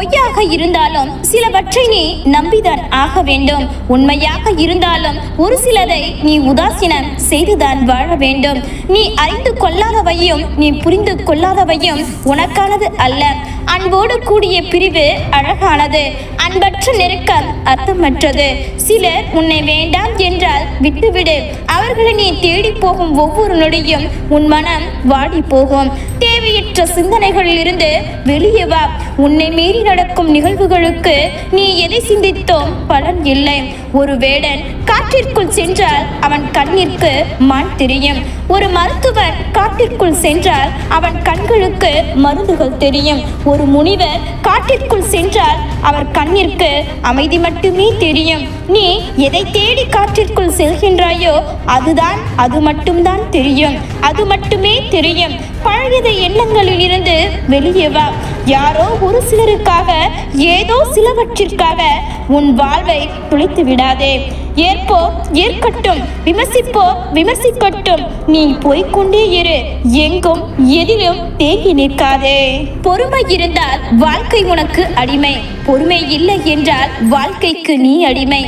பொய்யாக இருந்தாலும் சிலவற்றை நீ நம்பிதான் ஆக வேண்டும். உண்மையாக இருந்தாலும் ஒரு சிலதை நீ உதாசீனம் செய்துதான் வாழ வேண்டும். நீ அறிந்து கொள்ளாதவையும் நீ புரிந்து கொள்ளாதவையும் உனக்கானது அல்ல. அன்போடு கூடிய பிரிவு அழகானது. அன்பற்ற நெருக்கம் அர்த்தமற்றது. சிலர் உன்னை வேண்டாம் என்றால் விட்டுவிடு. அவர்களை நீ தேடி போகும் ஒவ்வொரு நொடியும் உன் மனம் வாடி போகும். தேவையற்ற சிந்தனைகளில் இருந்து வெளியே வா. உன்னை மீறி நடக்கும் நிகழ்வுகளுக்கு நீ எதை சிந்தித்தோம்? பலன் இல்லை. ஒரு வேடன் காற்றிற்குள் சென்றால் அவன் கண்ணிற்கு மான் தெரியும். ஒரு மருத்துவர் காட்டிற்குள் சென்றால் அவன் கண்களுக்கு மருந்துகள் தெரியும். ஒரு முனிவர் காட்டிற்குள் சென்றால் அவர் கண்ணிற்கு அமைதி மட்டுமே தெரியும். நீ எதை தேடி காற்றிற்குள் செல்கின்றாயோ அதுதான் அது மட்டும்தான் தெரியும். அது மட்டுமே தெரியும். பழையது எண்ணங்களில் இருந்து வெளியே வா. யாரோ ஒரு சிலருக்காக ஏதோ சிலவற்றிற்காக உன் வாழ்வை துளைத்து விடாதே. ஏற்போ ஏற்கட்டும் விமர்சிப்போ விமர்சிக்கட்டும். நீ போய்கொண்டே இரு. எங்கும் எதிலும் தேங்கி நிற்காதே. பொறுமை இருந்தால் வாழ்க்கை உனக்கு அடிமை. பொறுமை இல்லை என்றால் வாழ்க்கைக்கு நீ அடிமை.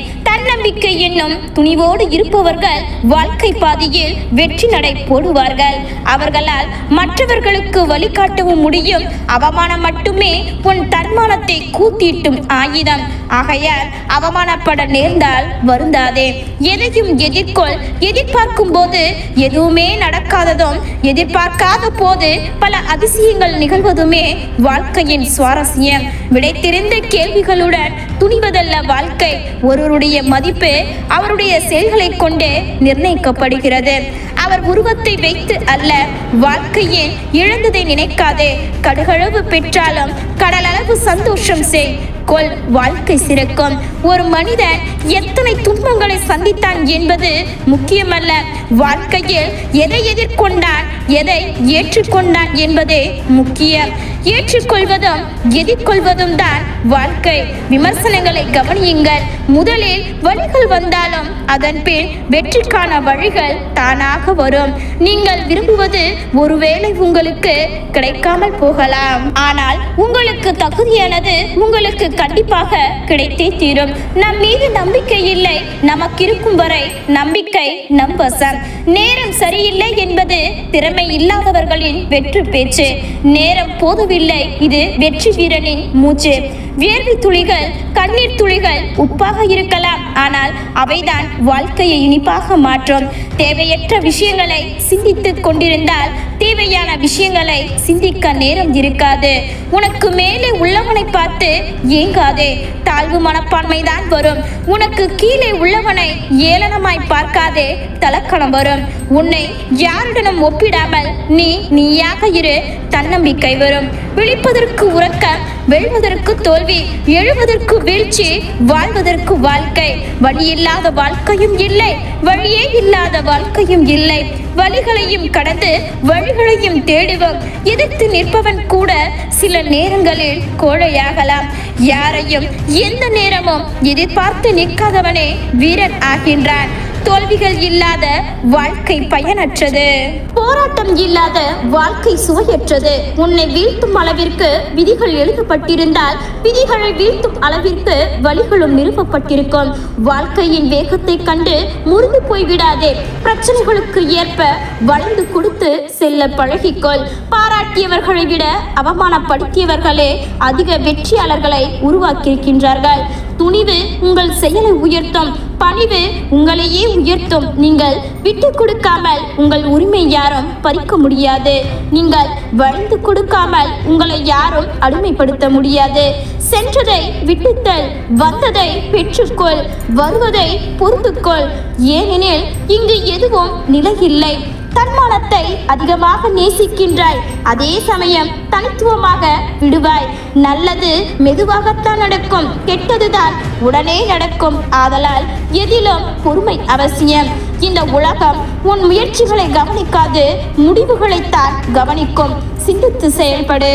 தன்னம்பிக்கை என்னும் துணிவோடு இருப்பவர்கள் வாழ்க்கை பாதையில் வெற்றி நடை போடுவார்கள். அவர்களால் மற்றவர்களுக்கு வழிகாட்டவும் முடியும். அவமானம் மட்டுமே உன் தன்மானத்தை கூத்திட்டும் ஆயுதம். ஆகையால் அவமானப்பட நேர்ந்தால் வருந்தாதே. எதையும் எதிர்கொள். எதிர்பார்க்கும் போது எதுவுமே நடக்காததும் எதிர்பார்க்காத போது பல அதிசயங்கள் நிகழ்வதுமே வாழ்க்கையின் சுவாரஸ்யம். விடை தெரிந்த கேள்விகளுடன் துணிவதல்ல வாழ்க்கை ஒருவருடைய மதிப்பு அவருடைய செயல்களை கொண்டே நிர்ணயிக்கப்படுகிறது. அவர் உருவத்தை வைத்து அல்ல வாழ்க்கையில் இழந்ததை நினைக்காதே. கடுகளவு பெற்றாலும் கடலளவு சந்தோஷம் செய். கொள் வாழ்க்கை சிறக்கும். ஒரு மனிதன் எத்தனை துன்பங்களை சந்தித்தான் என்பது முக்கியமல்ல. வாழ்க்கையில் எதை எதிர்கொண்டான் எதை ஏற்றுக்கொண்டான் என்பதே முக்கியம். ஏற்றுக்கொள்வதும் எதிர்கொள்வதும் தான் வாழ்க்கை. விமர்சனங்களை கவனியுங்கள். முதலில் வழிகள் வந்தாலும் அதன் பின் வெற்றிக்கான வழிகள் தானாக வரும். நீங்கள் விரும்புவது ஒருவேளை உங்களுக்கு கிடைக்காமல் போகலாம். ஆனால் உங்களுக்கு தகுதியானது உங்களுக்கு கண்டிப்பாக கிடைத்தே தீரும். நம் மீது நம்பிக்கை இல்லை. நமக்கு இருக்கும் வரை நம்பிக்கை நம் வசம். நேரம் சரியில்லை என்பது திறமை இல்லாதவர்களின் வெற்றி பேச்சு. நேரம் போதவில்லை இது வெற்றி வீரனின் மூச்சு. வேர்வை துளிகள் கண்ணீர் துளிகள் உப்பாக இருக்கலாம். ஆனால் அவைதான் வாழ்க்கையை இனிப்பாக மாற்றும். தேவையற்ற விஷயங்களை சிந்தித்துக் கொண்டிருந்தால் தேவையான விஷயங்களை சிந்திக்க நேரம் இருக்காது. உனக்கு மேலே உள்ளவனை பார்த்து ஏங்காதே. தாழ்வு மனப்பான்மை தான் வரும். உனக்கு கீழே உள்ளவனை ஏளனமாய் பார்க்காதே. தலக்கணம் வரும். உன்னை யாருடனும் ஒப்பிடாமல் நீ நீயாக இரு. தன்னம்பிக்கை வரும். விழிப்பதற்கு உறக்க வெல்வதற்கு தோல்வி எழுவதற்கு வீழ்ச்சி வாழ்வதற்கு வாழ்க்கை. வழியில்லாத வாழ்க்கையும் இல்லை வழியே இல்லாத வாழ்க்கையும் இல்லை. வழிகளையும் கடந்து வழிகளையும் தேடுவோம் எதிர்த்து நிற்பவன் கூட சில நேரங்களில் கோழையாகலாம். யாரையும் எந்த நேரமும் எதிர்பார்த்து நிற்காதவனே வீரன் ஆகின்றான். தோல்விகள் இல்லாத வாழ்க்கை பயனற்றது. போராட்டம் இல்லாத வாழ்க்கை சுவையற்றது. உன்னை வீழ்த்தும் அளவிற்கு விதிகள் எழுதப்பட்டிருந்தால் விதிகளை வீழ்த்தும் அளவிற்கு வழிகளும் நிறுவப்பட்டிருக்கும். வாழ்க்கையின் வேகத்தை கண்டு முறிந்து போய்விடாதே. பிரச்சனைகளுக்கு ஏற்ப வளைந்து கொடுத்து செல்ல பழகிக்கொள். பாராட்டியவர்களை விட அவமானப்படுத்தியவர்களே அதிக வெற்றியாளர்களை உருவாக்கியிருக்கின்றார்கள். துணிவு உங்கள் செயலை உயர்த்தும் பணிவு உங்களையே உயர்த்தும் நீங்கள் விட்டு கொடுக்காமல் உங்கள் உரிமை யாரும் பறிக்க முடியாது. நீங்கள் வளைந்து கொடுக்காமல் உங்களை யாரும் அடிமைப்படுத்த முடியாது. சென்றதை விட்டுத்தல் வந்ததை பெற்றுக்கொள் வருவதை பொறுத்துக்கொள். ஏனெனில் இங்கு எதுவும் நிலையில்லை. தன்மானத்தை அதிகமாக நேசிக்கின்றாய். அதே சமயம் தனித்துவமாக விடுவாய். நல்லது மெதுவாகத்தான் நடக்கும். கெட்டதுதான் உடனே நடக்கும். ஆதலால் எதிலும் பொறுமை அவசியம். இந்த உலகம் உன் முயற்சிகளை கவனிக்காது முடிவுகளைத்தான் கவனிக்கும். சிந்தித்து செயல்படு.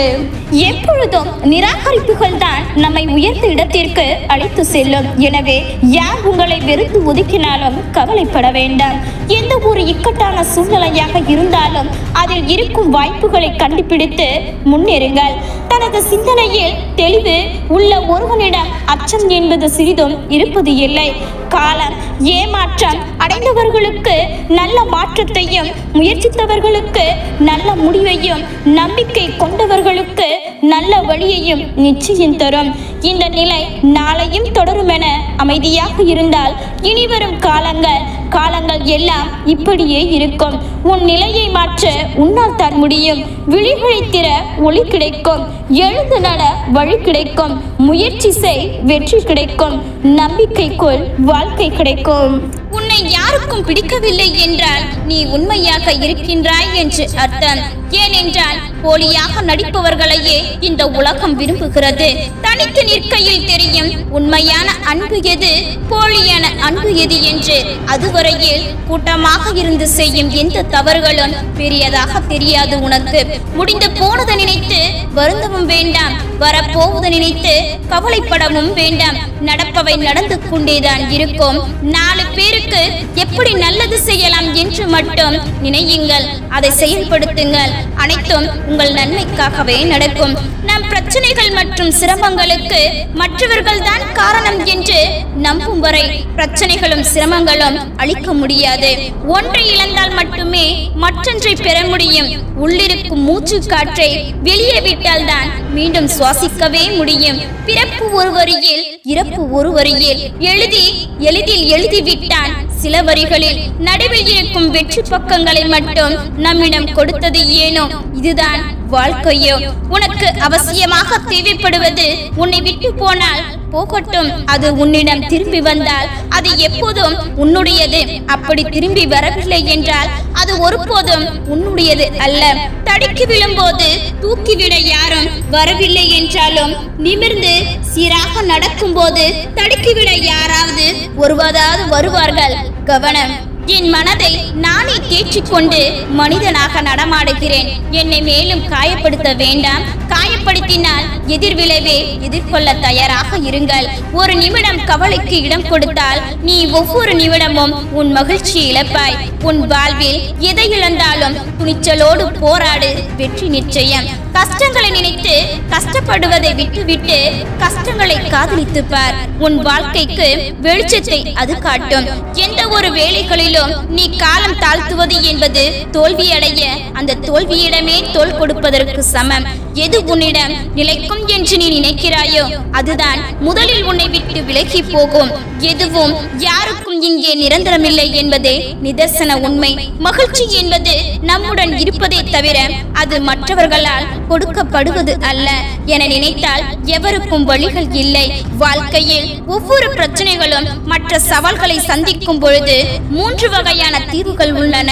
எப்பொழுதும் நிராகரிப்புகள் தான் நம்மை உயர்ந்த இடத்திற்கு அழைத்து செல்லும். எனவே யார் உங்களை வெறுத்து ஒதுக்கினாலும் கவலைப்பட வேண்டாம். எந்த ஒரு இக்கட்டான சூழ்நிலையாக இருந்தாலும் அதில் இருக்கும் வாய்ப்புகளை கண்டுபிடித்து முன்னேறுங்கள். தனது சிந்தனையில் தெளிவு உள்ள ஒருவனிடம் அச்சம் என்பது சிறிதும் இருப்பது இல்லை. காலம் ஏமாற்றம் அடைந்தவர்களுக்கு நல்ல மாற்றத்தையும் முயற்சித்தவர்களுக்கு நல்ல முடிவையும் நம்பிக்கை கொண்டவர்களுக்கு நல்ல வழியையும் நிச்சயம் தரும். இந்த நிலை நாளையும் தொடரும் என அமைதியாக இருந்தால் இனிவரும் காலங்கள் காலங்கள் எல்லாம் இப்படியே இருக்கும். உன் நிலையை மாற்ற உன்னால் தான் முடியும். விழிகளை திற ஒளி கிடைக்கும். எழுந்து நட வழி கிடைக்கும். முயற்சி செய் வெற்றி கிடைக்கும். நம்பிக்கைக்குள் வாழ்க்கை கிடைக்கும். உன்னை யாருக்கும் பிடிக்கவில்லை என்றால் நீ உண்மையாக இருக்கின்றாய் என்று அர்த்தம். ஏனென்றால் போலியாக நடிப்பவர்களையே இந்த உலகம் விரும்புகிறது. தனித்து நிற்கையில் தெரியும் உண்மையான அன்பு எது போலியான அன்பு எது என்று. அதுவரையில் கூட்டமாக இருந்து செய்யும் எந்த தவறுகளும் பெரியதாக தெரியாது உனக்கு. முடிந்து போனதை நினைத்து வருந்தவும் வேண்டாம் வரப்போவதை நினைத்து கவலைப்படவும் வேண்டாம். நடப்பவை நடந்து கொண்டேதான் இருக்கும். நாலு பேருக்கு எப்படி நல்லது செய்யலாம் என்று மட்டும் நினையுங்கள். அதை செயல்படுத்துங்கள். அனைத்தும் உங்கள் நன்மைக்காகவே நடக்கும். நம் பிரச்சனைகள் மற்றும் சிரமங்களுக்கு மற்றவர்கள் தான் காரணம் என்று நம்பும் வரை பிரச்சனைகளும் சிரமங்களும் அளிக்க முடியாது. ஒன்றை இழந்தால் மட்டுமே மற்றொன்றை பெற முடியும். உள்ளிருக்கும் மூச்சு காற்றை வெளியே விட்டால் தான் மீண்டும் சுவாசிக்கவே முடியும். பிறப்பு ஒரு வரியில் இறப்பு ஒரு வரியில் எழுதி எளிதில் எழுதிவிட்டான். சில வரிகளில் நடுவில் இருக்கும் வெற்றி பக்கங்களை மட்டும் நம்மிடம் கொடுத்தது ஏனோ? இதுதான் வாழ்க்கையோ. உனக்கு அவசியமாக தேவைப்படுவது உன்னை விட்டு போனால் போகட்டும். அது உன்னிடம் திரும்பி வந்தால் அது எப்போதும் உன்னுடையது. அப்படி திரும்பி வரவில்லை என்றால் அது ஒருபோதும் உன்னுடையது அல்ல. தடுக்கி விழும்போது தூக்கிவிட யாரும் வரவில்லை என்றாலும் நிமிர்ந்து சீராக நடக்கும்போது தடுக்கிவிட யாராவது ஒருவதாவது வருவார்கள். கவனம். என் மனதை நானே தேற்றிக்கொண்டு மனிதனாக நடமாடுகிறேன். என்னை மேலும் காயப்படுத்த வேண்டாம். காயப்படுத்தினால் எதிர்விளைவே எதிர்கொள்ள தயாராக இருங்கள். ஒரு நிமிடம் கவலைக்கு இடம் கொடுத்தால் நீ ஒவ்வொரு நிமிடமும் உன் மகிழ்ச்சி இழப்பாய். உன் வாழ்வில் எதை இழந்தாலும் துணிச்சலோடு போராடு. வெற்றி நிச்சயம். கஷ்டங்களை நினைத்து கஷ்டப்படுவதை விட்டுவிட்டு கஷ்டங்களை காதலித்து பார் உன் வாழ்க்கைக்கு வெளிச்சத்தை அது காட்டும். எந்த ஒரு வேலைகளிலும் நீ காலம் தாழ்த்துவது என்பது தோல்வியடைய. அந்த தோல்வியிடமே தோல் கொடுப்பதற்கு சமம். எது உன்னிடம் நிலைக்கும் என்று நீ நினைக்கிறாயோ அதுதான் முதலில் உன்னை விட்டு விலகி போகும். எதுவும் யாருக்கும் இங்கே நிரந்தரமில்லை என்பதே நிதர்சன உண்மை. மகிழ்ச்சி என்பது நம்முடன் இருப்பதை தவிர அது மற்றவர்களால் கொடுக்கப்படுவது அல்ல. என நினைத்தால் எவருக்கும் வழிகள் இல்லை. வாழ்க்கையில் ஒவ்வொரு பிரச்சனைகளும் மற்ற சவால்களை சந்திக்கும் பொழுது மூன்று வகையான தீர்வுகள் உள்ளன.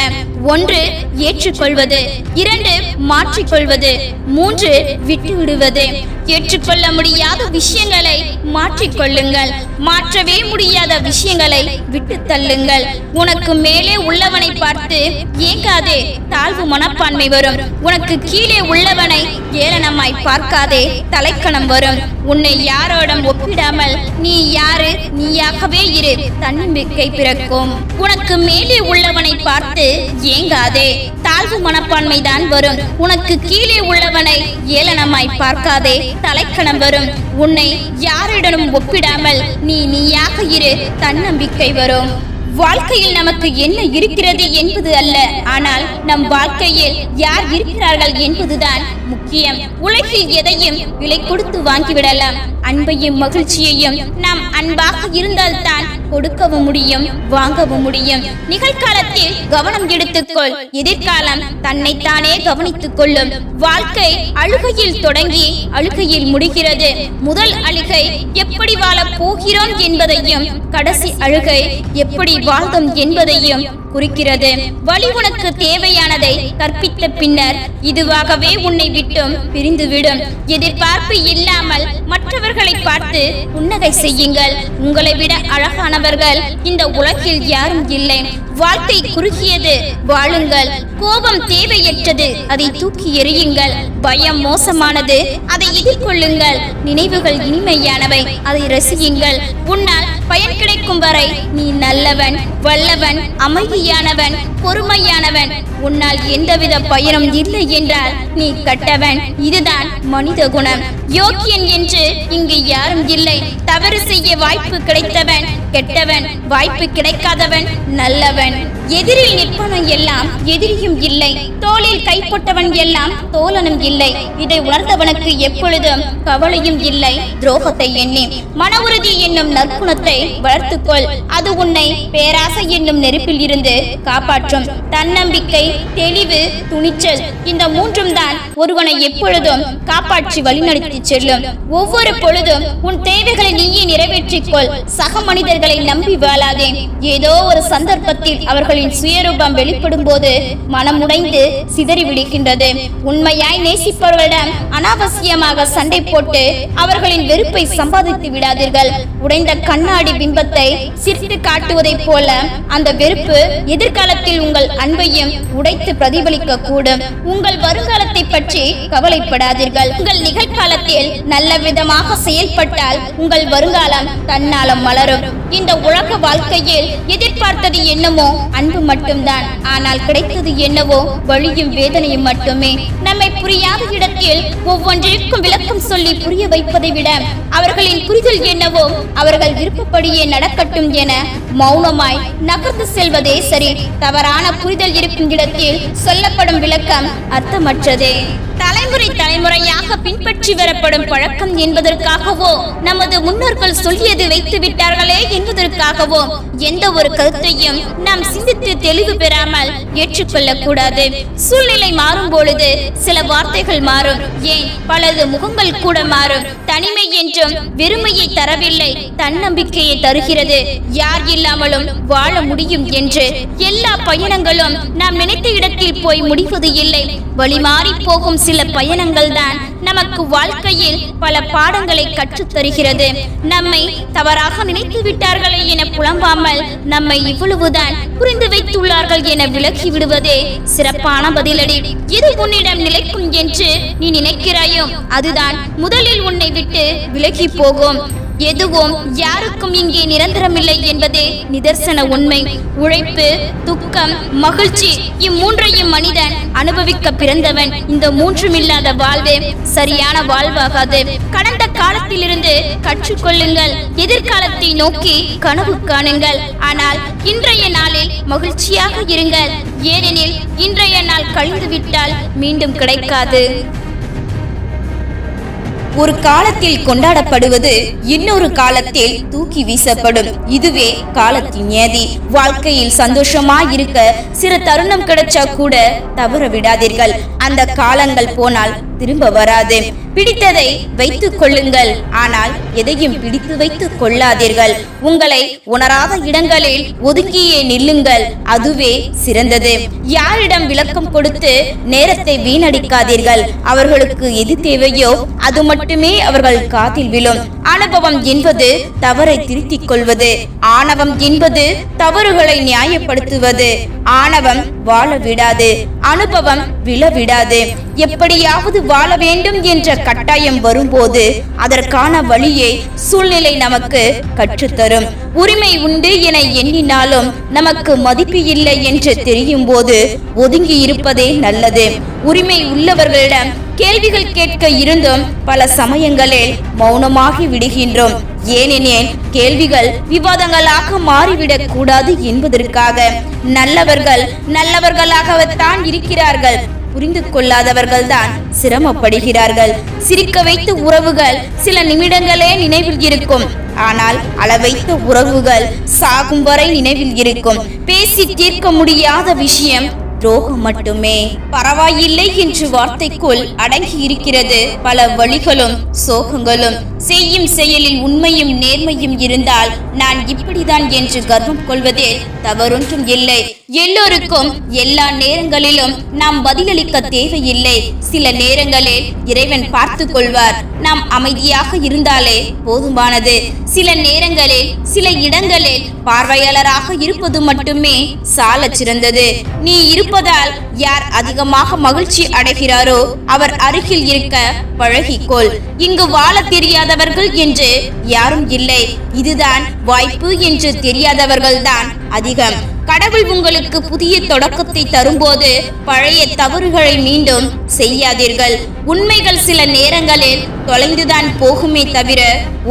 ஒன்று ஏற்றுக்கொள்வது இரண்டு மாற்றிக்கொள்வது மூன்று விட்டுவிடுவது. ஏற்றுக்கொள்ள முடியாத விஷயங்களை மாற்றிக்கொள்ளுங்கள். மாற்றவே முடியாத விஷயங்களை விட்டு தள்ளுங்கள் உனக்கு மேலே உள்ளவனை பார்த்து ஏங்காதே தாழ்வு மனப்பான்மை வரும். உனக்கு கீழே உள்ளவனை ஏளனமாய் பார்க்காதே தலைக்கணம் வரும். உன்னை யாரோடும் ஒப்பிடாமல் நீ யாரு நீயாகவே இரு. தன்னம்பிக்கை பிறக்கும். உனக்கு மேலே உள்ளவனை பார்த்து ஏங்காதே. தாழ்வு மனப்பான்மை தான் வரும். உனக்கு கீழே உள்ளவனை ஏளனமாய் பார்க்காதே. தலைக்கணம் வரும். உன்னை யாரிடனும் ஒப்பிடாமல் நீ நீயாக இரு. தன்னம்பிக்கை வரும். வாழ்க்கையில் நமக்கு என்ன இருக்கிறது என்பது அல்ல. ஆனால் நம் வாழ்க்கையில் யார் இருக்கிறார்கள் என்பதுதான் முக்கியம். உலகில் எதையும் விலை கொடுத்து வாங்கிவிடலாம். அன்பையும் மகிழ்ச்சியையும் நாம் அன்பாக இருந்தால்தான் கொடுக்கவும் முடியும் வாங்கவும் முடியும். நிகழ்காலத்தில் கவனம் எடுத்துக்கொள். எதிர்காலம் தன்னைத்தானே கவனித்துக் கொள்ளும். வாழ்க்கை அழுகையில் தொடங்கி அழுகையில் முடிகிறது. முதல் அழுகை எப்படி வாழப் போகிறோம் என்பதையும் கடைசி அழுகை எப்படி வாழ்ந்தோம் என்பதையும் குறிக்கிறது. வழி உனக்கு தேவையானதை கற்பித்த பின்னர் இதுவாகவே உன்னை விட்டும் பிரிந்துவிடும். எதிர்பார்ப்பு இல்லாமல் மற்றவர்களை பார்த்து புன்னகை செய்யுங்கள். உங்களை விட அழகானவர்கள் இந்த உலகில் யாரும் இல்லை. வாழ்க்கை குறுகியது வாழுங்கள். கோபம் தேவையற்றது அதை தூக்கி எறியுங்கள். பயம் மோசமானது அதை எதிர்கொள்ளுங்கள். நினைவுகள் இனிமையானவை அதை ரசியுங்கள். உன்னால் பயன் கிடைக்கும் வரை நீ நல்லவன் வல்லவன் அமைதியானவன் பொறுமையானவன். உன்னால் எந்தவித பயனும் இல்லை என்றால் நீ கட்டவன். இதுதான் மனித குணம். யோக்கியன் என்று இங்கு யாரும் இல்லை. தவறு செய்ய வாய்ப்பு கிடைத்தவன் கெட்டவன் வாய்ப்பு கிடைக்காதவன் நல்லவன். எதிரில் நிற்பவன் எல்லாம் எதிரியும் இல்லை. தோளில் கைப்பட்டவன் எல்லாம் தோழனும் இல்லை. இதை உணர்ந்தவனுக்கு எப்பொழுதும் கவலையும் இல்லை. துரோகத்தை எண்ணி மன உறுதி என்னும் நற்குணத்தை வளர்த்துக்கொள். அது உன்னை பேராசை என்னும் நெருப்பில் இருந்து காப்பாற்றும். தன்னம்பிக்கை தெளிவு துணிச்சல் இந்த மூன்றும் தான் ஒருவனை எப்பொழுதும் காப்பாற்றி வழிநடத்தி செல்லும். ஒவ்வொரு பொழுதும் உன் தேவைகளை நீயே நிறைவேற்றிக் கொள். சக மனிதர்களை நம்பி வாழாதே. ஏதோ ஒரு சந்தர்ப்பத்தில் அவர்கள் அவர்களின் சுயரூபம் வெளிப்படும் போது மனம் உடைந்து சிதறி விடுகின்றது உண்மையாய் நேசிப்பவர்களிடம் அனாவசியமாக சண்டை போட்டு அவர்களின் வெறுப்பை சம்பாதித்து விடாதீர்கள். உடைந்த கண்ணாடி பிம்பத்தை சிரித்து காட்டுவதைப் போல அந்த வெறுப்பு எதிர்காலத்தில் உங்கள் அன்பையும் உடைத்து பிரதிபலிக்க கூடும் உங்கள் வருங்காலத்தை பற்றி கவலைப்படாதீர்கள். உங்கள் நிகழ்காலத்தில் நல்ல விதமாக செயல்பட்டால் உங்கள் வருங்காலம் தன்னாலம் மலரும். இந்த உலக வாழ்க்கையில் எதிர்பார்த்தது என்னமோ அன்பு மட்டும்தான். ஆனால் கிடைத்தது என்னவோ வழியும் வேதனையும் மட்டுமே. நம்மை புரியாத இடத்தில் ஒவ்வொன்றிற்கும் விளக்கம் சொல்லி புரிய வைப்பதை விட அவர்களின் புரிதல் என்னவோ அவர்கள் விருப்பப்படியே நடக்கட்டும் என மௌனமாய் நகர்ந்து செல்வதே சரி. தவறான புரிதல் இருக்கும் இடத்தில் சொல்லப்படும் விளக்கம் அர்த்தமற்றதே. தலைமுறை தலைமுறையாக பின்பற்றி வரப்படும் பழக்கம் என்பதற்காகவோ நமது முன்னோர்கள் சொல்லியது வைத்து விட்டார்களே என்பதற்காகவோ எந்த ஒரு கருத்தையும் நாம் சிந்தி சிந்தித்து தெளிவு பெறாமல் ஏற்றுக்கொள்ள கூடாது சூழ்நிலை மாறும் பொழுது சில வார்த்தைகள் மாறும். ஏன்? பலது முகங்கள் கூட மாறும். தனிமை என்றும் வெறுமையை தரவில்லை தன்னம்பிக்கையை தருகிறது. யார் இல்லாமலும் வாழ முடியும் என்று எல்லா பயணங்களும் நாம் நினைத்த இடத்தில் போய் முடிவது இல்லை. வழி மாறி போகும் சில பயணங்கள் தான் நமக்கு வாழ்க்கையில் பல பாடங்களை கற்றுத் தருகிறது நம்மை தவறாக நினைத்து விட்டார்களே என புலம்பாமல் நம்மை இவ்வளவுதான் புரிந்து வைத்துள்ளார்கள் என விலக்கி விடுவதே சிறப்பான பதிலடி. எது உன்னிடம் நிலைக்கும் என்று நீ நினைக்கிறாயோ அதுதான் முதலில் உன்னை விட்டு விலகி போகும். எதுவும் யாருக்கும் இங்கே நிரந்தரமில்லை என்பதே நிதர்சன உண்மை. உழைப்பு துக்கம் மகிழ்ச்சி இம்மூன்றையும் மனிதன் அனுபவிக்க பிறந்தவன். இந்த மூன்றும் இல்லாத வாழ்வே சரியான வாழ்வாகாது. கடந்த காலத்திலிருந்து கற்றுக்கொள்ளுங்கள். எதிர்காலத்தை நோக்கி கனவு காணுங்கள். ஆனால் இன்றைய நாளில் மகிழ்ச்சியாக இருங்கள். ஏனெனில் இன்றைய நாள் கழிந்துவிட்டால் மீண்டும் கிடைக்காது. ஒரு காலத்தில் கொண்டாடப்படுவது இன்னொரு காலத்தில் தூக்கி வீசப்படும். இதுவே காலத்தின் நியதி. வாழ்க்கையில் சந்தோஷமா இருக்க சிறு தருணம் கிடைச்சா கூட தவற விடாதீர்கள். அந்த காலங்கள் போனால் திரும்ப வராது. பிடித்ததை வைத்துக் கொள்ளுங்கள். ஆனால் எதையும் பிடித்து வைத்துக் கொள்ளாதீர்கள். உங்களை உணராத இடங்களில் ஒதுங்கியே நில்லுங்கள். அதுவே சிறந்தது. யாரிடம் விளக்கம் கொடுத்து நேரத்தை வீணடிக்காதீர்கள். அவர்களுக்கு எது தேவையோ அது மட்டுமே அவர்கள் காதில் விழும். அனுபவம் என்பது தவறை திருத்திக் கொள்வது. ஆணவம் என்பது தவறுகளை நியாயப்படுத்துவது. ஆணவம் வாழ விடாது. அனுபவம் விழ விடாது. எப்படியாவது வாழ வேண்டும் என்ற கட்டாயம் வரும்போது அதற்கான வழியை சூழ்நிலை நமக்கு கற்றுத்தரும். உரிமை உண்டு என எண்ணினாலும் நமக்கு மதிப்பு இல்லை என்று தெரியும் போது ஒதுங்கி இருப்பதே நல்லது. உரிமை உள்ளவர்களிடம் கேள்விகள் கேட்க இருந்தும் பல சமயங்களில் மௌனமாகி விடுகின்றோம். ஏனெனில் கேள்விகள் விவாதங்களாக மாறிவிடக் கூடாது என்பதற்காக நல்லவர்கள் நல்லவர்களாகத்தான் இருக்கிறார்கள். புரிந்து கொள்ளாதவர்கள்தான் சிரமப்படுகிறார்கள். சிரிக்க வைத்த உறவுகள் சில நிமிடங்களே நினைவில் இருக்கும். ஆனால் அளவைத்த உறவுகள் சாகும் வரை நினைவில் இருக்கும். பேசி தீர்க்க முடியாத விஷயம் துரோகம் மட்டுமே. பரவாயில்லை என்று வார்த்தைக்குள் அடங்கி இருக்கிறது பல வழிகளும் சோகங்களும் செய்யும் செயலில் உண்மையும் நேர்மையும் இருந்தால் நான் இப்படிதான் என்று கர்வம் கொள்வதில் தவறொன்றும் இல்லை. எல்லோருக்கும் எல்லா நேரங்களிலும் நாம் பதிலளிக்க தேவையில்லை. சில நேரங்களில் இறைவன் பார்த்து கொள்வார். நாம் அமைதியாக இருந்தாலே போதுமானது. சில நேரங்களில் சில இடங்களில் பார்வையாளராக இருப்பது மட்டுமே சால சிறந்தது. நீ இருப்பதால் யார் அதிகமாக மகிழ்ச்சி அடைகிறாரோ அவர் அருகில் இருக்க பழகிக்கொள். இங்கு வாழ தெரியாதவர்கள் என்று? யாரும் இல்லை. இதுதான் வாய்ப்பு என்று தெரியாதவர்கள்தான். அதிகம். கடவுள் உங்களுக்கு புதிய தொடக்கத்தை தரும்போது பழைய தவறுகளை மீண்டும் செய்யாதீர்கள். உண்மைகள் சில நேரங்களில் தொலைந்துதான் போகுமே தவிர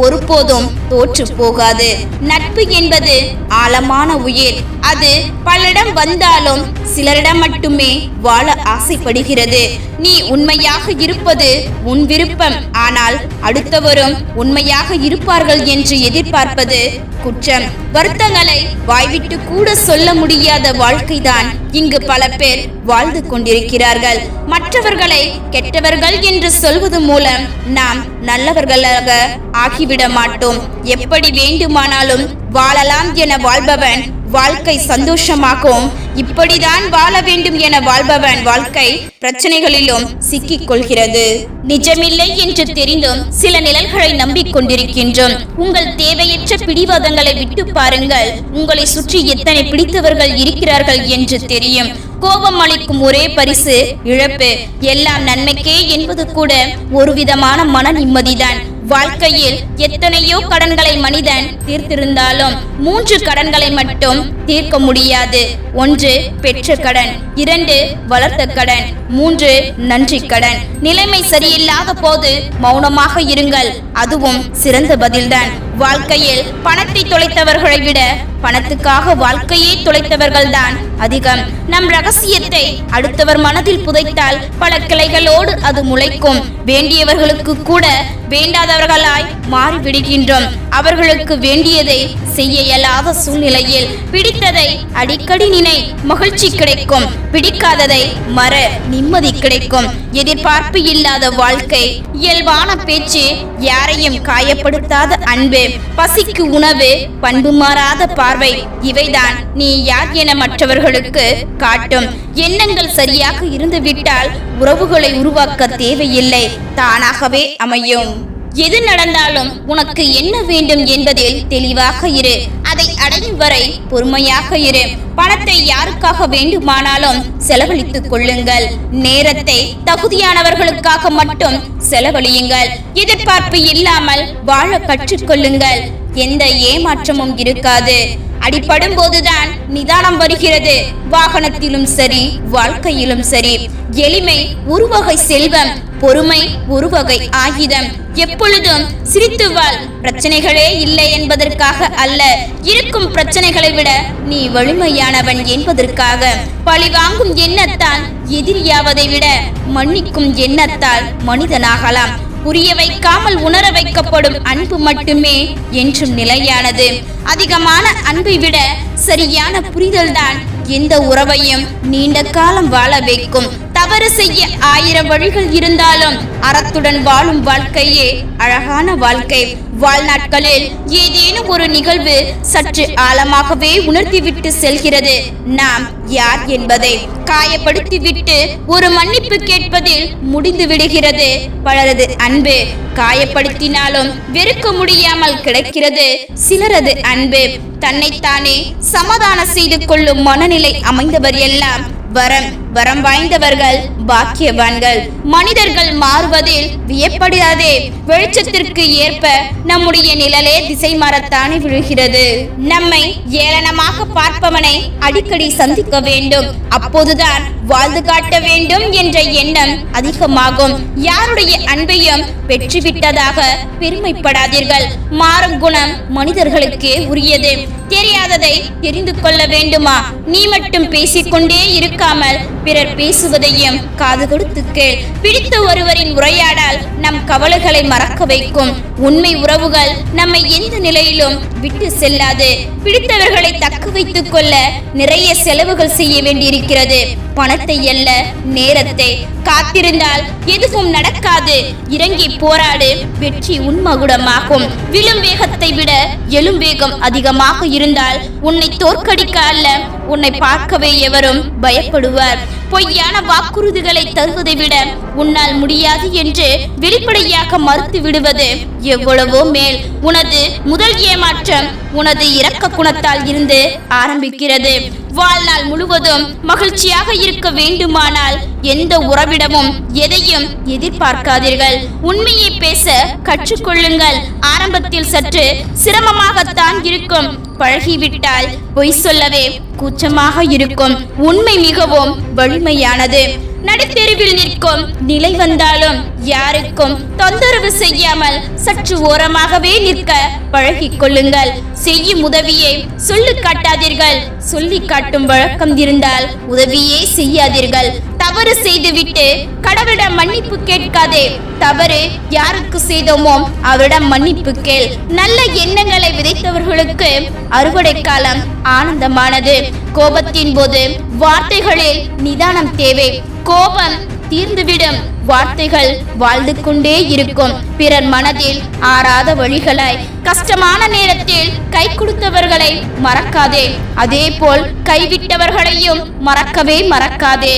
ஒருபோதும் தோற்று போகாது. நட்பு என்பது ஆழமான உயிர். அது பலரிடம் வந்தாலும் சிலரிடம் மட்டுமே வாழ ஆசைப்படுகிறது. நீ உண்மையாக இருப்பது உன் விருப்பம். ஆனால் அடுத்தவரும் உண்மையாக இருப்பார்கள் என்று எதிர்பார்ப்பது குற்றம். வருத்தங்களை வாய்விட்டு கூட சொல்ல முடியாத வாழ்க்கைதான். இங்கு பல பேர் வாழ்ந்து கொண்டிருக்கிறார்கள். மற்றவர்களை கெட்டவர்கள் என்று சொல்வது மூலம் நாம் நல்லவர்களாக ஆகிவிட மாட்டோம். எப்படி வேண்டுமானாலும் வாழலாம் என வாழ்பவன் வாழ்க்கை சந்தோஷமாகவும் இப்படிதான் வாழ வேண்டும் என வாழ்பவன் வாழ்க்கை பிரச்சனைகளிலும் சிக்கிக் கொள்கிறது நிஜமில்லை என்று தெரிந்தும் சில நிழல்களை நம்பிக்கொண்டிருக்கின்றோம். உங்கள் தேவையற்ற பிடிவாதங்களை விட்டு பாருங்கள். உங்களை சுற்றி எத்தனை பிடித்தவர்கள் இருக்கிறார்கள் என்று தெரியும். கோபம் அளிக்கும் ஒரே பரிசு இழப்பு. எல்லாம் நன்மைக்கே என்பது கூட ஒரு விதமான மன நிம்மதிதான். வாழ்க்கையில் எத்தனையோ கடன்களை மனிதன் தீர்த்திருந்தாலும் மூன்று கடன்களை மட்டும் தீர்க்க முடியாது. ஒன்று பெற்ற கடன் இரண்டு வளர்த்த கடன் மூன்று நன்றி கடன். நிலைமை சரியில்லாத போது மௌனமாக இருங்கள். அதுவும் சிறந்த பதில்தான். வாழ்க்கையில் பணத்தை தொலைத்தவர்களை விட பணத்துக்காக வாழ்க்கையை தொலைத்தவர்கள்தான் அதிகம். நம் ரகசியத்தை அடுத்தவர் மனதில் புதைத்தால் பல கிளைகளோடு அது முளைக்கும். வேண்டியவர்களுக்கு கூட வேண்டாதவர்களாய் மாறிவிடுகின்றோம். அவர்களுக்கு வேண்டியதை செய்ய இயலாத சூழ்நிலையில் பிடித்ததை அடிக்கடி நினை மகிழ்ச்சி கிடைக்கும். பிடிக்காததை மற நிம்மதி கிடைக்கும். எதிர்பார்ப்பு இல்லாத வாழ்க்கை இயல்பான பேச்சு யாரையும் காயப்படுத்தாத அன்பு பசிக்கு உணவு பண்பு மாறாத பார்வை இவைதான் நீ யார் என மற்றவர்கள் மற்றவர்களுக்கு காட்டும். எண்ணங்கள் சரியாக இருந்துவிட்டால் உறவுகளை உருவாக்க தேவையில்லை. தானாகவே அமையும். எது நடந்தாலும் உனக்கு என்ன வேண்டும் என்பதில் தெளிவாக இரு. அதை அடையும் வரை பொறுமையாக இரு. பணத்தை யாருக்காக வேண்டுமானாலும் செலவழித்துக் கொள்ளுங்கள். நேரத்தை தகுதியானவர்களுக்காக மட்டும் செலவழியுங்கள். எதிர்பார்ப்பு இல்லாமல் வாழ கற்றுக்கொள்ளுங்கள் எந்த ஏமாற்றமும் இருக்காது. அடிப்படும் போதுதான் நிதானம் வருகிறது. வாகனத்திலும் சரி வாழ்க்கையிலும் சரி. எளிமை ஒரு வகை செல்வம் பொறுமை ஒரு வகை ஆயுதம். எப்பொழுதும் சிரித்து வாழ். பிரச்சனைகளே இல்லை என்பதற்காக அல்ல. இருக்கும் பிரச்சனைகளை விட நீ வலிமையானவன் என்பதற்காக. பழி வாங்கும் எண்ணத்தால் எதிரியாவதை விட மன்னிக்கும் எண்ணத்தால் மனிதனாகலாம். புரிய வைக்காமல் உணர வைக்கப்படும் அன்பு மட்டுமே என்றும் நிலையானது. அதிகமான அன்பை விட சரியான புரிதல்தான் எந்த உறவையும் நீண்ட காலம் வாழ வைக்கும். தவறு செய்ய ஆயிரம் வழிகள் இருந்தாலும் அறத்துடன் வாழும் வாழ்க்கையே அழகான வாழ்க்கை. வாழ்நாட்களில் ஏதேனும் ஒரு நிகழ்வு சற்று ஆழமாகவே உணர்த்திவிட்டு செல்கிறது. நாம் யார் என்பதை காயப்படுத்திவிட்டு ஒரு மன்னிப்பு கேட்பதில் முடிந்து விடுகிறது. பலரது அன்பு காயப்படுத்தினாலும் வெறுக்க முடியாமல் கிடைக்கிறது. சிலரது அன்பு தன்னைத்தானே சமாதானம் செய்து கொள்ளும் மனநிலை அமைந்தவர் எல்லாம் வரம் வரம் வாய்ந்தவர்கள் பாக்கியவான்கள். மனிதர்கள் மாறுவதில் வியப்படாதே. வெளிச்சத்திற்கு ஏற்ப நம்முடைய நிழலே திசை மாறத்தானே விழுகிறது. நம்மை ஏளனமாக பார்ப்பவனை அடிக்கடி சந்திக்க வேண்டும். அப்போதுதான் வாழ்ந்து காட்ட வேண்டும் என்ற எண்ணம் அதிகமாகும். யாருடைய அன்பையும் பெற்றுவிட்டதாக பெருமைப்படாதீர்கள். மாறும் குணம் மனிதர்களுக்கே உரியது. தெரியாததை தெரிந்து கொள்ள வேண்டுமா? நீ மட்டும் பேசிக்கொண்டே இருக்காமல் பிறர் பேசுவதையும் காது கொடுத்து கேள். பிடித்த ஒருவரின் உரையாடல் நம் கவலைகளை மறக்க வைக்கும். உண்மை உறவுகள் நம்மை எந்த நிலையிலும் விட்டு செல்லாது. பிடித்தவர்களை தக்க வைத்துக் கொள்ள நிறைய செலவுகள் செய்ய வேண்டியிருக்கிறது. பணத்தை அல்ல நேரத்தை. காத்திருந்தால் எதுவும் நடக்காது. இறங்கி போராடு வெற்றி உன்மகுடமாகும் விழும் வேகத்தை விட எழும் வேகம் அதிகமாக இருந்தால் உன்னை தோற்கடிக்க அல்ல உன்னை பார்க்கவே எவரும் பயப்படுவார். பொய்யான வாக்குறுதிகளை தருவதை விட உன்னால் முடியாது என்று வெளிப்படையாக மறுத்து விடுவது எவ்வளவோ மேல். உனது முதல் ஏமாற்றம் உனது இரக்க குணத்தால் இருந்து ஆரம்பிக்கிறது. வாழ்நாள் முழுவதும் மகிழ்ச்சியாக இருக்க வேண்டுமானால் எந்த உறவிடமும் எதையும் எதிர்பார்க்காதீர்கள். உண்மையை பேச கற்றுக்கொள்ளுங்கள். ஆரம்பத்தில் சற்று சிரமமாகத்தான் இருக்கும். பழகிவிட்டால் பொய் சொல்லவே கூச்சமாக இருக்கும். உண்மை மிகவும் வலிமையானது. நடுத்தெருவில் நிற்கும். நிலை வந்தாலும் யாருக்கும் தொந்தரவு செய்யாமல் சற்று ஓரமாகவே நிற்க பழகிக் கொள்ளுங்கள். செய்யும் உதவியை சொல்லு காட்டாதீர்கள். சொல்லி காட்டும் வழக்கம் இருந்தால் உதவியே செய்யாதீர்கள். தவறு செய்துவிட்டு கடவுளிடம் மன்னிப்பு கேட்காதே. தவறு யாருக்கு செய்தோமோ அவரிடம் மன்னிப்பு கேள். நல்ல எண்ணங்களை விதைத்தவர்களுக்கு அறுவடை காலம் ஆனந்தமானது. கோபத்தின் போது வார்த்தைகளில் நிதானம் தேவை. கோபம் தீர்ந்துவிடும். வார்த்தைகள் வாழ்ந்து கொண்டே இருக்கும். பிறர் மனதில் ஆறாத வழிகளாய் கஷ்டமான நேரத்தில் கை கொடுத்தவர்களை மறக்காதே. அதேபோல் கைவிட்டவர்களையும் மறக்கவே மறக்காதே.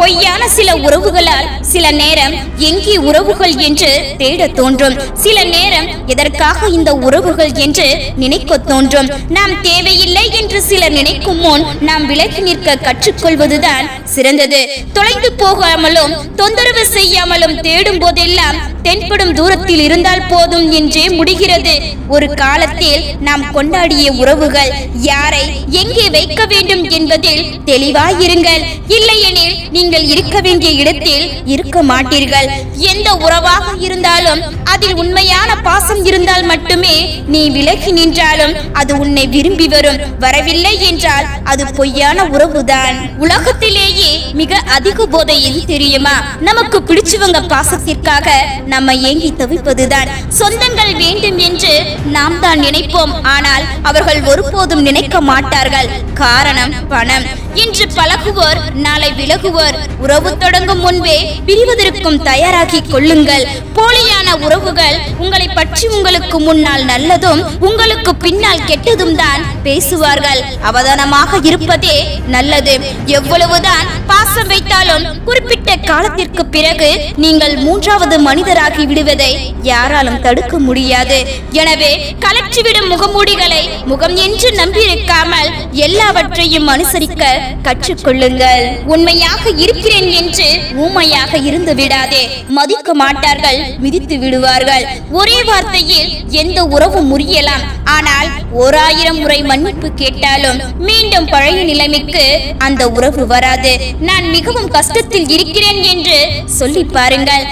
பொய்யான சில உறவுகளால் சில நேரம் எங்கே உறவுகள் என்று தேட தோன்றும். சில நேரம் எதற்காக இந்த உறவுகள் என்று நினைக்க தோன்றும். நாம் தேவையில்லை என்று சிலர் நினைக்கும் முன் நாம் விலகி நிற்க கற்றுக்கொள்வதுதான் சிறந்தது. தொலைந்து போகாமலும் தொந்தரவு செய்யாமலும் தேடும் போதெல்லாம் தென்படும் தூரத்தில் இருந்தால் போதும் என்றே முடிகிறது. ஒரு காலத்தில் நாம் கொண்டாடிய உறவுகள் யாரை எங்கே வைக்க வேண்டும் என்பதில் தெளிவாயிருங்கள். இல்லையெனில் நீங்கள் இருக்க வேண்டிய இடத்தில் இருக்க மாட்டீர்கள். எந்த உறவாக இருந்தாலும் அதில் உண்மையான பாசம் இருந்தால் மட்டுமே நீ விலகி நின்றாலும் அது உன்னை விரும்பி வரும். வரவில்லை என்றால் அது பொய்யான உறவுதான். உலகத்திலேயே மிக அதிக போதை எது தெரியுமா? நமக்கு பிடிச்சவங்க பாசத்திற்காக நம்ம ஏங்கி தவிப்பதுதான். சொந்தங்கள் வேண்டும் என்று நாம் தான் நினைப்போம். ஆனால் அவர்கள் ஒருபோதும் நினைக்க மாட்டார்கள். காரணம் பணம். இன்று பழகுவோர் நாளை விலகுவோர். உறவு தொடங்கும் முன்பே பிரிவதற்கும் தயாராகி கொள்ளுங்கள். போலியான உறவுகள் உங்களை பற்றி உங்களுக்கு முன்னால் நல்லதும் உங்களுக்கு பின்னால் கெட்டதும் தான் பேசுவார்கள். அவதானமாக இருப்பதே நல்லது. எவ்வளவுதான் பாசம் வைத்தாலும் குறிப்பிட்ட காலத்திற்கு பிறகு நீங்கள் மூன்றாவது மனிதராகி விடுவதை யாராலும் தடுக்க முடியாது. எனவே கலற்றிவிடும் முகமூடிகளை முகம் என்று நம்பியிருக்காமல் எல்லாவற்றையும் அனுசரிக்க கற்றுக்கொள்ளுங்கள். உண்மையாக இருக்கிறேன் என்று ஊமையாக இருந்து விடாதே. மதிக்க மாட்டார்கள் மிதித்து விடுவார்கள். ஒரே வார்த்தையில் எந்த உறவும் முறியலாம். ஆனால் ஓராயிரம் முறை மன்னிப்பு கேட்டாலும் மீண்டும் பழைய நிலைமைக்கு அந்த உறவு வராது. நான் மிகவும் கஷ்டத்தில் இருக்கிறேன் என்று சொல்லி பாருங்கள்.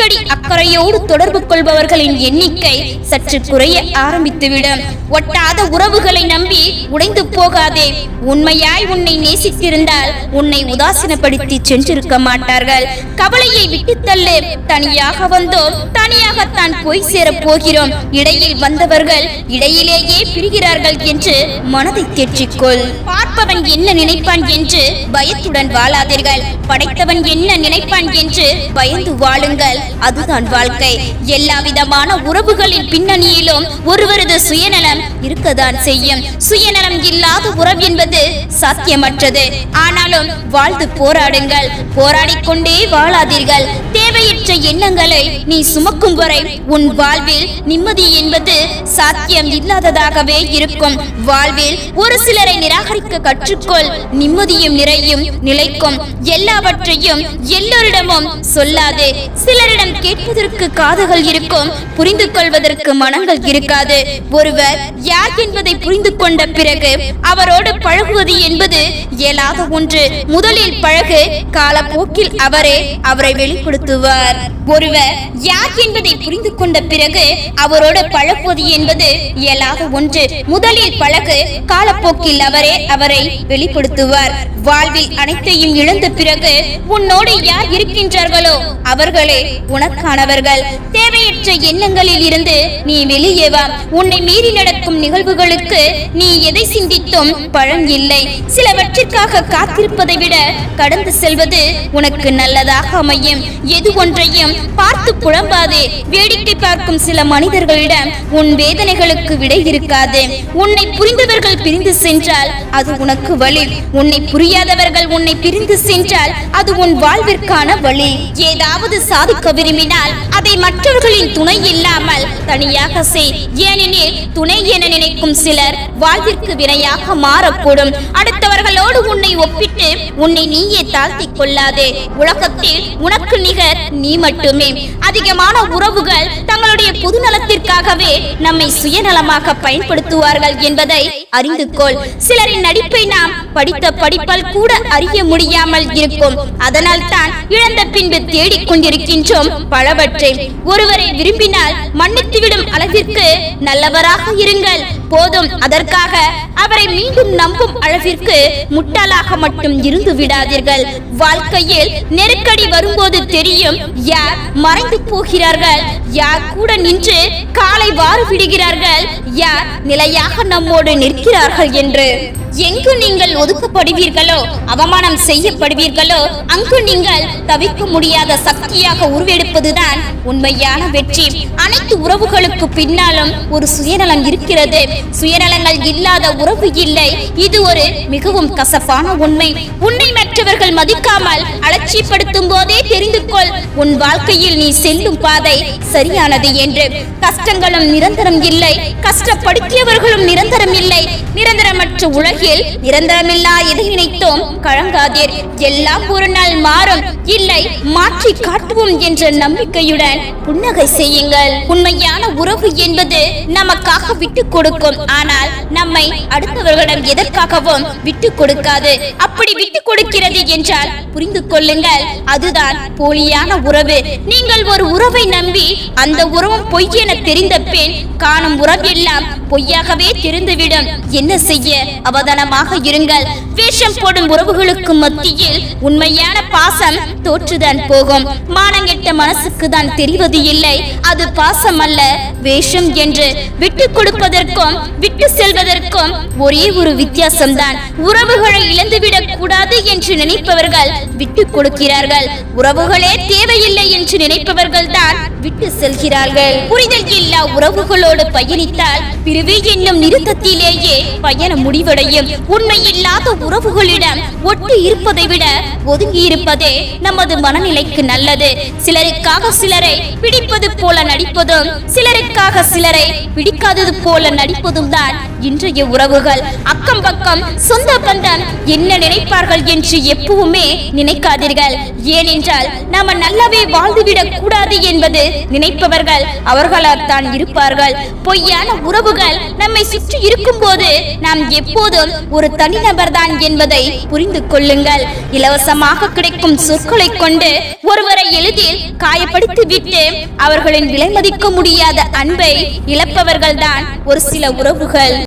அடிக்கடி அக்கறையோடு தொடர்பு கொள்பவர்களின் எண்ணிக்கை சற்று குறைய ஆரம்பித்துவிடும். ஒட்டாத உறவுகளை நம்பி உடைந்து போகாதே. உண்மையாய் உன்னை நேசித்திருந்தால் உன்னை உதாசீனப்படுத்தி சென்றிருக்க மாட்டார்கள். கவலையை விட்டுத்தள்ளு. தனியாக வந்தோம். தனியாகத்தான் போய் சேரப் போகிறோம். இடையில் வந்தவர்கள் இடையிலேயே பிரிகிறார்கள் என்று மனதை தேற்றிக்கொள். பார்ப்பவன் என்ன நினைப்பான் என்று பயத்துடன் வாழாதீர்கள். படைத்தவன் என்ன நினைப்பான் என்று பயந்து வாழுங்கள். அதுதான் வாழ்க்கை. எல்லா விதமான உறவுகளின் பின்னணியிலும் ஒருவரது சுயநலம் இருக்கதான் செய்யும். சுயநலம் இல்லாத உறவு என்பது சாத்தியமற்றது. ஆனாலும் வாழ்ந்து போராடுங்கள். போராடிக்கொண்டே வாழாதீர்கள். தேவையற்ற எண்ணங்களை நீ சுமக்கும் வரை உன் வாழ்வில் நிம்மதி என்பது சாத்தியம் இல்லாததாகவே இருக்கும். வாழ்வில் ஒரு சிலரை நிராகரிக்க கற்றுக்கொள். நிம்மதியும் நிறையும் நிலைக்கும். எல்லாவற்றையும் எல்லோரிடமும் சொல்லாது. சிலரிடம் சிலரிடம் கேட்பதற்கு காதுகள் இருக்கும் புரிந்து கொள்வதற்கு மனங்கள் இருக்காது. ஒருவர் யார் என்பதை புரிந்து கொண்ட பிறகு அவரோடு பழகுவது என்பது இயலாத ஒன்று. முதலில் பழகு காலப்போக்கில் அவரே அவரை வெளிப்படுத்துவார். ஒருவர் யார் என்பதை புரிந்து கொண்ட பிறகு அவரோடு பழகுவது என்பது இயலாத ஒன்று. முதலில் பழகு காலப்போக்கில் அவரே அவரை வெளிப்படுத்துவார். வாழ்வில் அனைத்தையும் இழந்த பிறகு உன்னோடு யார் இருக்கின்றார்களோ அவர்களே உனக்கானவர்கள். தேவையற்ற எண்ணங்களில் இருந்து நீ வெளியே வா. உன்னை மீறி நடக்கும் நிகழ்வுகளுக்கு நீ எதை சிந்தித்தும் பழம் இல்லை. சிலவற்றிற்காக காத்திருப்பதை விட கடந்து செல்வது உனக்கு நல்லதாக அமையும். எது ஒன்றையும் பார்த்து புலம்பாதே. வேடிக்கை பார்க்கும் சில மனிதர்களிடம் உன் வேதனைகளுக்கு விடை இருக்காது. உன்னை புரிந்தவர்கள் பிரிந்து சென்றால் அது உனக்கு வழி உன்னை புரியாதவர்கள் உன்னை பிரிந்து சென்றால் அது உன் வாழ்விற்கான வழி. ஏதாவது சாதிக்க விரும்பினால் அதை மற்றவர்களின் துணை இல்லாமல் தனியாக செய். ஏனெனில் துணை என நினைக்கும் சிலர் வாழ்விற்கு வினையாக மாறக்கூடும். அடுத்தவர்களோடு உன்னை ஒப்பிட்டு உன்னை நீயே தாழ்த்திக் கொள்ளாதே. உலகத்தில் உனக்கு நிகர் நீ மட்டுமே. அதிகமான உறவுகள் தங்களுடைய பொது நலத்திற்காகவே நம்மை சுயநலமாக பயன்படுத்துவார்கள் என்பதை அறிந்து கொள். சிலரின் நடிப்பை நாம் படித்த படிப்பால் கூட அறிய முடியாமல் இருக்கும். அதனால் தான் இழந்த பின்பு தேடிக் கொண்டிருக்கின்றோம் பலவற்றை. ஒருவரை விரும்பினால் மன்னித்துவிடும் அளவிற்கு நல்லவராக இருங்கள். போதும். அதற்காக அவரை மீண்டும் நம்பும் அளவிற்கு முட்டாளாக மட்டும் இருந்து விடாதீர்கள். வாழ்க்கையில் நெருக்கடி வரும்போது தெரியும் யார் மறைந்து போகிறார்கள் யார் கூட நின்று காலை வாறு விடுகிறார்கள் யார் நிலையாக நம்மோடு நிற்கிறார்கள் என்று. எங்கு நீங்கள் ஒதுக்கப்படுவீர்களோ அவமானம் செய்யப்படுவீர்களோ அங்கு நீங்கள் தவிர்க்க முடியாத சக்தியாக உருவெடுப்பதுதான் உண்மையான வெற்றி. அனைத்து உறவுகளுக்கு பின்னாலும் ஒரு சுயநலம் இருக்கிறது. சுயநலங்கள் இல்லாத உறவு இல்லை. இது ஒரு மிகவும் கசப்பான உண்மை. உன்னை மற்றவர்கள் மதிக்காமல் அலட்சியப்படுத்தும் போதே தெரிந்து கொள். உன் வாழ்க்கையில் நீ செல்லும் பாதை சரியானது என்று. கஷ்டங்களும் நிரந்தரம் இல்லை. கஷ்டப்படுத்தியவர்களும் நிரந்தரம் இல்லை. நிரந்தரமற்ற உலகில் நிரந்தரமில்லா எதை நினைத்தோம்? கழங்காதீர் எல்லாம் ஒரு நாள் மாறும். இல்லை மாற்றி காட்டுவோம் என்ற நம்பிக்கையுடன் புன்னகை செய்யுங்கள். உண்மையான உறவு என்பது நமக்காக விட்டு கொடுக்கும். ஆனால் நம்மை அடுத்தவர்களிடம் எதற்காகவும் விட்டு கொடுக்காது. அப்படி விட்டு கொடுக்கிறது என்றால் புரிந்து கொள்ளுங்கள் அதுதான் போலியான உறவு. நீங்கள் ஒரு உறவை நம்பி அந்த உறவும் பொய் என தெரிந்த பின் காணும் உறவெல்லாம் பொய்யாகவே தெரிந்துவிடும். என்ன செய்ய? அவதானமாக இருங்கள். வேஷம் போடும் உறவுகளுக்கு மத்தியில் உண்மையான பாசம் தோற்றுதான் போகும். மானங்கெட்ட மனசுக்கு தான் தெரிவது இல்லை. அது பாசம் அல்ல வேஷம் என்று விட்டு கொடுப்பதற்கும் விட்டு செல்வதற்கும் ஒரே ஒரு வித்தியாசம்தான். உறவுகளை இழந்துவிடக் கூடாது என்று நினைப்பவர்கள் விட்டு கொடுக்கிறார்கள். உறவுகளே தேவையில்லை என்று நினைப்பவர்கள் தான் விட்டு செல்கிறார்கள். புரிதல் இல்லா உறவுகளோடு பயணித்தால் பிரிவு என்னும் நிறுத்தத்திலேயே பயணம் முடிவடையும். உண்மை இல்லாத உறவுகளிடம் ஒட்டி இருப்பதை விட ஒதுங்கி இருப்பதே நமது மனநிலைக்கு நல்லது. சிலருக்காக சிலரை பிடிப்பது போல நடிப்பதும் சிலருக்காக சிலரை பிடிக்காதது போல நடிப்பதும் தான் இன்றைய உறவுகள். அக்கம் பக்கம் சொந்த பந்தம் என்ன நினைப்பார்கள் என்று எப்பவுமே நினைக்காதீர்கள். ஏனென்றால் நாம நல்லாவே வாழ்ந்துவிடக் கூடாது என்பது நினைப்பவர்கள் அவர்களால்தான் இருப்பார்கள். பொய்யான உறவுகள் நம்மை சுற்றி இருக்கும் போது நாம் எப்போதும் ஒரு தனிநபர் தான் என்பதை புரிந்து கொள்ளுங்கள். இலவசமாக கிடைக்கும் சொற்களை கொண்டு ஒருவரை எளிதில் காயப்படுத்தி விட்டு அவர்களின் விலைமதிக்க முடியாத அன்பை இழப்பவர்கள்தான் ஒரு சில உறவுகள்.